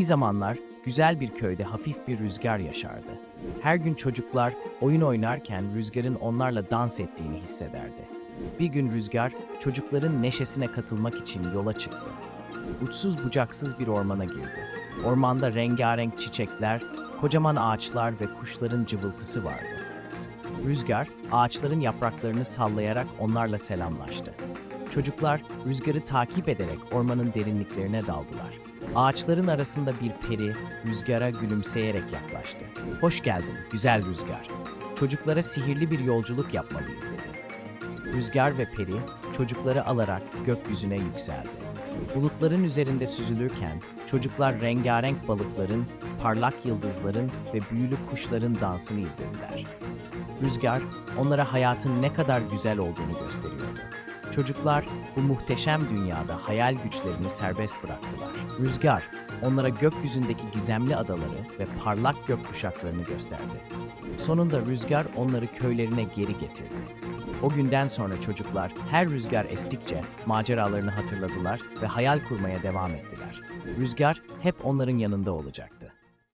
Bir zamanlar güzel bir köyde hafif bir rüzgar yaşardı. Her gün çocuklar oyun oynarken rüzgarın onlarla dans ettiğini hissederdi. Bir gün rüzgar çocukların neşesine katılmak için yola çıktı. Uçsuz bucaksız bir ormana girdi. Ormanda rengarenk çiçekler, kocaman ağaçlar ve kuşların cıvıltısı vardı. Rüzgar ağaçların yapraklarını sallayarak onlarla selamlaştı. Çocuklar rüzgarı takip ederek ormanın derinliklerine daldılar. Ağaçların arasında bir peri rüzgara gülümseyerek yaklaştı. Hoş geldin güzel rüzgar. Çocuklara sihirli bir yolculuk yapmalıyız dedi. Rüzgar ve peri çocukları alarak gökyüzüne yükseldi. Bulutların üzerinde süzülürken çocuklar rengarenk balıkların, parlak yıldızların ve büyülü kuşların dansını izlediler. Rüzgar onlara hayatın ne kadar güzel olduğunu gösteriyordu. Çocuklar bu muhteşem dünyada hayal güçlerini serbest bıraktılar. Rüzgar onlara gökyüzündeki gizemli adaları ve parlak gökkuşaklarını gösterdi. Sonunda rüzgar onları köylerine geri getirdi. O günden sonra çocuklar her rüzgar estikçe maceralarını hatırladılar ve hayal kurmaya devam ettiler. Rüzgar hep onların yanında olacaktı.